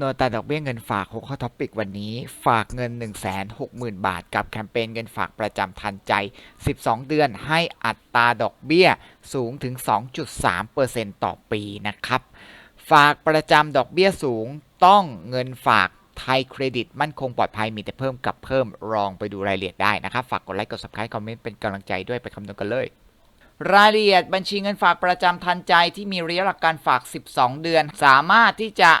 โนตาดอกเบี้ยเงินฝาก6ข้อท็อปิกวันนี้ ฝากเงิน 160,000 บาท กับแคมเปญเงินฝากประจำทันใจ 12 เดือนให้อัตราดอกเบี้ยสูงถึง 2.3%ต่อปีนะครับ ฝากประจำดอกเบี้ยสูงต้องเงินฝากไทยเครดิตมั่นคงปลอดภัยมีแต่เพิ่มกับเพิ่มลองไปดูรายละเอียดได้นะครับ ฝากกดไลค์กด subscribe คอมเมนต์เป็นกำลังใจด้วยไปคำนวณกันเลยรายละเอียดบัญชีเงินฝากประจำทันใจที่มีระยะหลักการฝาก 12 เดือน สามารถที่จะ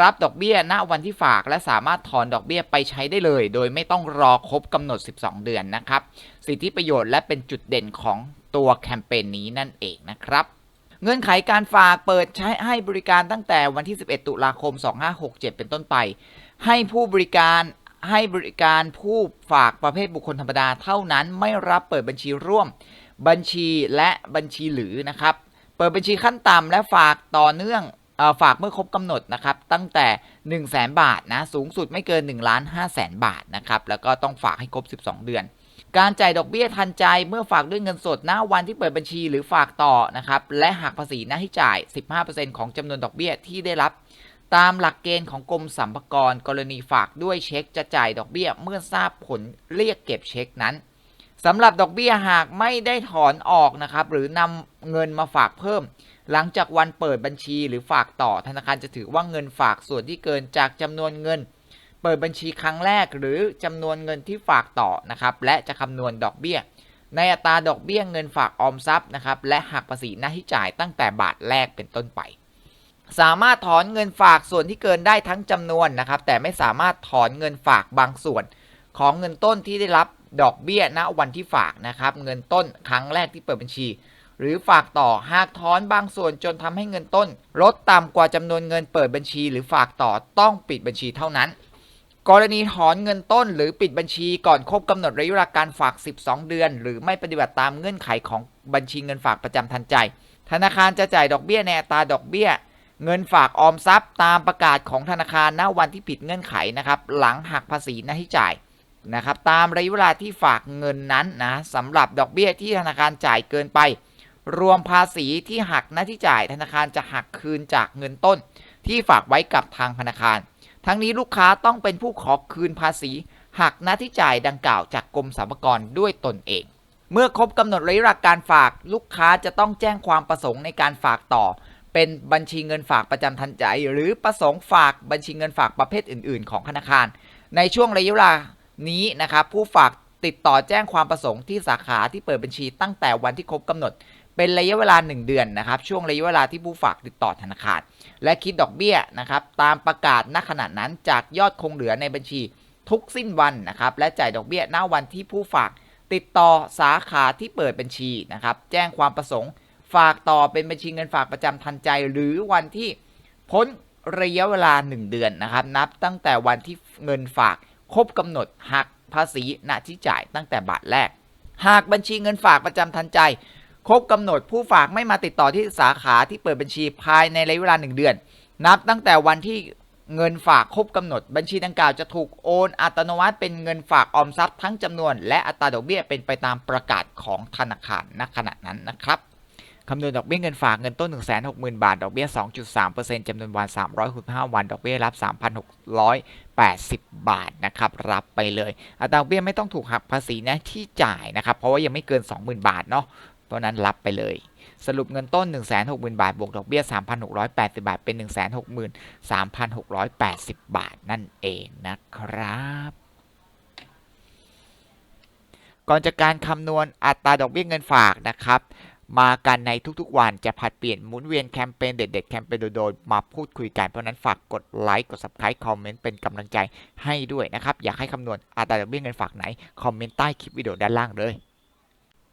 รับดอกเบี้ยณวันที่ฝากและสามารถถอนดอกเบี้ยไปใช้ได้เลย โดยไม่ต้องรอครบกำหนด 12 เดือนนะครับ สิทธิประโยชน์และเป็นจุดเด่นของตัวแคมเปญนี้นั่นเองนะครับ เงื่อนไขการฝากเปิดใช้ให้บริการตั้งแต่วันที่ 11 ตุลาคม 2567 เป็นต้นไป ให้ผู้บริการให้บริการผู้ฝากประเภทบุคคลธรรมดาเท่านั้นไม่รับเปิดบัญชีร่วม บัญชีและบัญชีหรือนะครับ เปิดบัญชีขั้นต่ำและฝากต่อเนื่อง ฝากเมื่อครบกำหนดนะครับตั้งแต่ 1 0 0 0 0แบาทนะสูงสุดไม่เกิน1ล้าน5แสนบาทนะครับแล้วก็ต้องฝากให้ครบ 12 เดือน การจ่ายดอกเบี้ยทันใจเมื่อฝากด้วยเงินสดณวันที่เปิดบัญชีหรือฝากต่อนะครับและหักภาษีหน้าที่จ่าย 15%ของจำนวนดอกเบี้ยที่ได้รับ ตามหลักเกณฑ์ของกรมสรรพากรกรณีฝากด้วยเช็คจะจ่ายดอกเบี้ยเมื่อทราบผลเรียกเก็บเช็คนั้นสำหรับดอกเบี้ยหากไม่ได้ถอนออกนะครับหรือนำเงินมาฝากเพิ่ม หลังจากวันเปิดบัญชีหรือฝากต่อธนาคารจะถือว่าเงินฝากส่วนที่เกินจากจำนวนเงิน เปิดบัญชีครั้งแรกหรือจำนวนเงินที่ฝากต่อนะครับและจะคำนวณดอกเบี้ย ในอัตราดอกเบี้ยเงินฝากออมทรัพย์นะครับและหักภาษีหน้าที่จ่ายตั้งแต่บาทแรกเป็นต้นไป สามารถถอนเงินฝากส่วนที่เกินได้ทั้งจำนวนนะครับแต่ไม่สามารถถอนเงินฝากบางส่วน ของเงินต้นที่ได้รับดอกเบี้ยณวันที่ฝากนะครับเงินต้นครั้งแรกที่เปิดบัญชี หรือฝากต่อหากถอนบางส่วนจนทำให้เงินต้น ลดต่ำกว่าจำนวนเงินเปิดบัญชี หรือฝากต่อต้องปิดบัญชีเท่านั้น กรณีถอนเงินต้นหรือปิดบัญชีก่อนครบกำหนดระยะเวลาการฝาก 12 เดือน หรือไม่ปฏิบัติตามเงื่อนไขของบัญชีเงินฝากประจำทันใจ ธนาคารจะจ่ายดอกเบี้ยในอัตราดอกเบี้ย เงินฝากออมทรัพย์ ตามประกาศของธนาคารณวันที่ผิดเงื่อนไขนะครับหลังหักภาษีหน้าที่จ่ายนะครับตามระยะเวลาที่ฝากเงินนั้นนะสำหรับดอกเบี้ยที่ธนาคารจ่ายเกินไป รวมภาษีที่หักหน้าที่จ่ายธนาคารจะหักคืนจากเงินต้น ที่ฝากไว้กับทางธนาคาร ทั้งนี้ลูกค้าต้องเป็นผู้ขอคืนภาษีหักหน้าที่จ่ายดังกล่าวจากกรมสรรพากรด้วยตนเอง เมื่อครบกำหนดระยะเวลาการฝากลูกค้าจะต้องแจ้งความประสงค์ในการฝากต่อ เป็นบัญชีเงินฝากประจำทันใจ หรือประสงค์ฝากบัญชีเงินฝากประเภทอื่น ๆ ของธนาคาร ในช่วงระยะเวลานี้นะครับผู้ฝากติดต่อแจ้งความประสงค์ที่สาขาที่เปิดบัญชีตั้งแต่วันที่ครบกำหนด เป็นระยะเวลา 1 เดือนนะครับ ช่วงระยะเวลาที่ผู้ฝากติดต่อธนาคาร และคิดดอกเบี้ยนะครับ ตามประกาศณขณะนั้นจากยอดคงเหลือในบัญชีทุกสิ้นวันนะครับ และจ่ายดอกเบี้ยณวันที่ผู้ฝากติดต่อสาขาที่เปิดบัญชีนะครับ แจ้งความประสงค์ฝากต่อเป็นบัญชีเงินฝากประจำทันใจ หรือวันที่พ้นระยะเวลา 1 เดือนนะครับ นับตั้งแต่วันที่เงินฝากครบกำหนดหักภาษีณที่จ่ายตั้งแต่บาทแรก หากบัญชีเงินฝากประจำทันใจ ครบกำหนดผู้ฝากไม่มาติดต่อที่สาขาที่เปิดบัญชีภายในระยะเวลา 1 เดือน นับตั้งแต่วันที่เงินฝากครบกำหนด บัญชีดังกล่าวจะถูกโอนอัตโนมัติเป็นเงินฝากออมทรัพย์ทั้งจำนวน และอัตราดอกเบี้ยเป็นไปตามประกาศของธนาคารณขณะนั้นนะครับคำนวณดอกเบี้ยเงินฝากเงินต้น 160,000 บาท ดอกเบี้ย 2.3%จำนวนวัน 365 วัน ดอกเบี้ยรับ 3,680 บาทนะครับ รับไปเลย อัตราดอกเบี้ยไม่ต้องถูกหักภาษีนะที่จ่ายนะครับ เพราะว่ายังไม่เกิน 20,000 บาทเนาะ เพราะนั้นรับไปเลย สรุปเงินต้น 160,000 บาท บวกดอกเบี้ย 3,680 บาท เป็น 163,680 บาทนั่นเองนะครับก่อนจากการคำนวณอัตราดอกเบี้ยเงินฝากนะครับ มากันในทุกๆวันจะผัดเปลี่ยนหมุนเวียนแคมเปญเด็ดๆแคมเปญโดนๆมาพูดคุยกันเพราะนั้นฝากกดไลค์กด subscribe คอมเมนต์เป็นกำลังใจให้ด้วยนะครับ อยากให้คำนวณอัตราดอกเบี้ยเงินฝากไหน คอมเมนต์ใต้คลิปวิดีโอด้านล่างเลย